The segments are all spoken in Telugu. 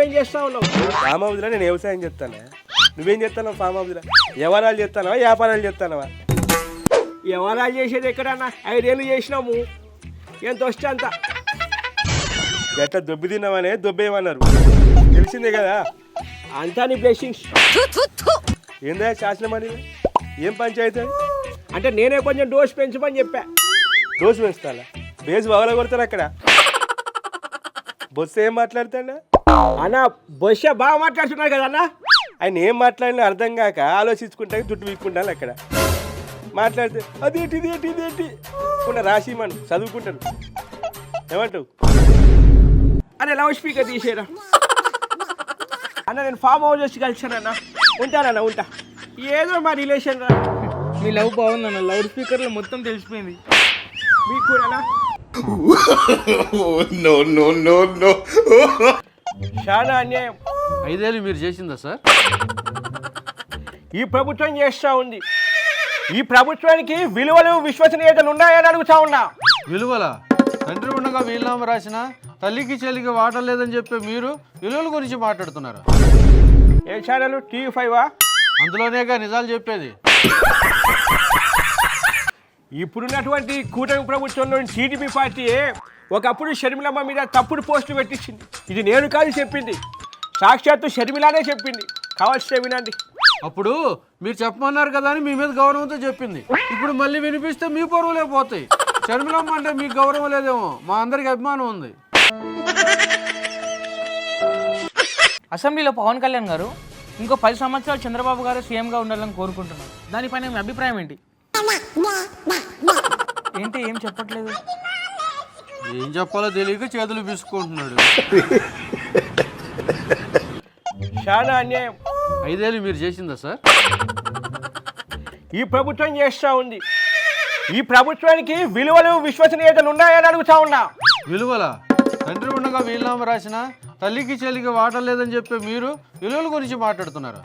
నువ్వేం చేస్తా ఉన్నావు ఫామ్ హౌస్లో నేను వ్యవసాయం చేస్తాను. నువ్వేం చేస్తావు ఫామ్ హౌస్లో? వ్యవహారాలు చేస్తానవా వ్యాపారాలు చేస్తానవా? ఎవరాలు చేసేది ఎక్కడన్నా? ఐదేళ్ళు చేసినాము ఎంత వస్తే అంత? గట్ట దొబ్బి తిన్నామనే దొబ్బేయమన్నారు. తెలిసిందే కదా? అంతా నీ బ్లెస్సింగ్స్ ఏందా శాసనం అని ఏం పంచాయతీ? అంటే నేనే కొంచెం డోస్ పెంచమని చెప్పా. దోశ వేస్తాలా బేస్ బాగా కొడతారు అక్కడ. బొస్సు ఏం మాట్లాడతాడా? అన్న బొస్స బాగా మాట్లాడుతున్నారు కదా అన్న? ఆయన ఏం మాట్లాడినా అర్థం కాక ఆలోచించుకుంటా జుట్టు వీక్కుంటాను అక్కడ. మాట్లాడితే అదేంటి ఇదేంటి ఇదేంటి? రాసి మనం చదువుకుంటారు ఏమంటావు? అరే లౌడ్ స్పీకర్ తీసేరా. అన్న నేను ఫామ్ హౌస్ వచ్చి కలిసానన్న ఉంటానన్న ఉంటా. ఏదో మా రిలేషన్ రా. మీ లవ్ బాగుందన్న లౌడ్ స్పీకర్లో మొత్తం తెలిసిపోయింది. మీకు కూడా no. చాలా అన్యాయం. ఐదేళ్ళు మీరు చేసిందా సార్? ఈ ప్రభుత్వం చేస్తూ ఉంది. ఈ ప్రభుత్వానికి విలువలు విశ్వసనీయతలు ఉన్నాయని అడుగుతా ఉన్నా. విలువల? తండ్రి ఉండగా వీలునామా రాసిన తల్లికి చెల్లికి వాటర్ లేదని చెప్పే మీరు విలువల గురించి మాట్లాడుతున్నారు? ఏ ఛానల్? టీవీ ఫైవా అందులోనేగా నిజాలు చెప్పేది. ఇప్పుడున్నటువంటి కూటమి ప్రభుత్వంలో టీడీపీ పార్టీయే ఒకప్పుడు షర్మిలమ్మ మీద తప్పుడు పోస్టులు పెట్టించింది. ఇది నేను కాదు చెప్పింది. సాక్షాత్తు షర్మిలానే చెప్పింది. కావాల్సిన వినండి. అప్పుడు మీరు చెప్పమన్నారు కదా అని మీ మీద గౌరవంతో చెప్పింది. ఇప్పుడు మళ్ళీ వినిపిస్తే మీ పరువులే పోతాయి. షర్మిలమ్మ అంటే మీకు గౌరవం లేదేమో. మా అందరికి అభిమానం ఉంది. అసెంబ్లీలో పవన్ కళ్యాణ్ గారు ఇంకో పది సంవత్సరాలు చంద్రబాబు గారు సీఎంగా ఉండాలని కోరుకుంటున్నారు. దానిపైన మీ అభిప్రాయం ఏంటి? ఏంటి ఏం చెప్పట్లేదు? ఏం చెప్పాలో తెలియక చేతులు పీసుకుంటున్నాడు చాలా అన్యాయం. ఐదేళ్ళు మీరు చేసిందా సార్? ఈ ప్రభుత్వం చేస్తూ ఉంది. ఈ ప్రభుత్వానికి విలువలు విశ్వసనీయతలు ఉన్నాయని అడుగుతా ఉన్నా. విలువల? తండ్రి ఉండగా వీలునామా రాసిన తల్లికి చెల్లికి వాటర్ లేదని చెప్పే మీరు విలువల గురించి మాట్లాడుతున్నారు?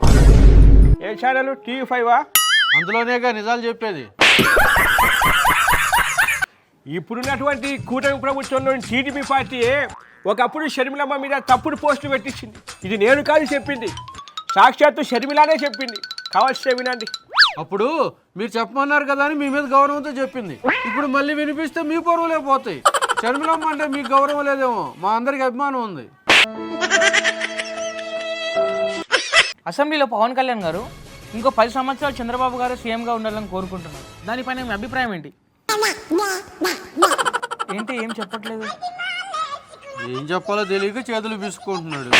ఏ ఛానల్? టీవీ ఫైవా? అందులోనేగా నిజాలు చెప్పేది. ఇప్పుడున్నటువంటి కూటమి ప్రభుత్వంలో టీడీపీ పార్టీయే ఒకప్పుడు షర్మిలమ్మ మీద తప్పుడు పోస్టులు పెట్టించింది. ఇది నేను కాదు చెప్పింది. సాక్షాత్తు షర్మిలానే చెప్పింది. కావాల్సిన వినండి. అప్పుడు మీరు చెప్పమన్నారు కదా అని మీ మీద గౌరవంతో చెప్పింది. ఇప్పుడు మళ్ళీ వినిపిస్తే మీ పరువులే పోతాయి. షర్మిలమ్మ అంటే మీకు గౌరవం లేదేమో. మా అందరికి అభిమానం ఉంది. అసెంబ్లీలో పవన్ కళ్యాణ్ గారు ఇంకో పది సంవత్సరాలు చంద్రబాబు గారు సీఎంగా ఉండాలని కోరుకుంటున్నారు. దానిపైన మీ అభిప్రాయం ఏంటి? ఏంటి ఏం చెప్పట్లేదు? ఏం చెప్పాలో తెలియక చేతులు పీసుకుంటున్నాడు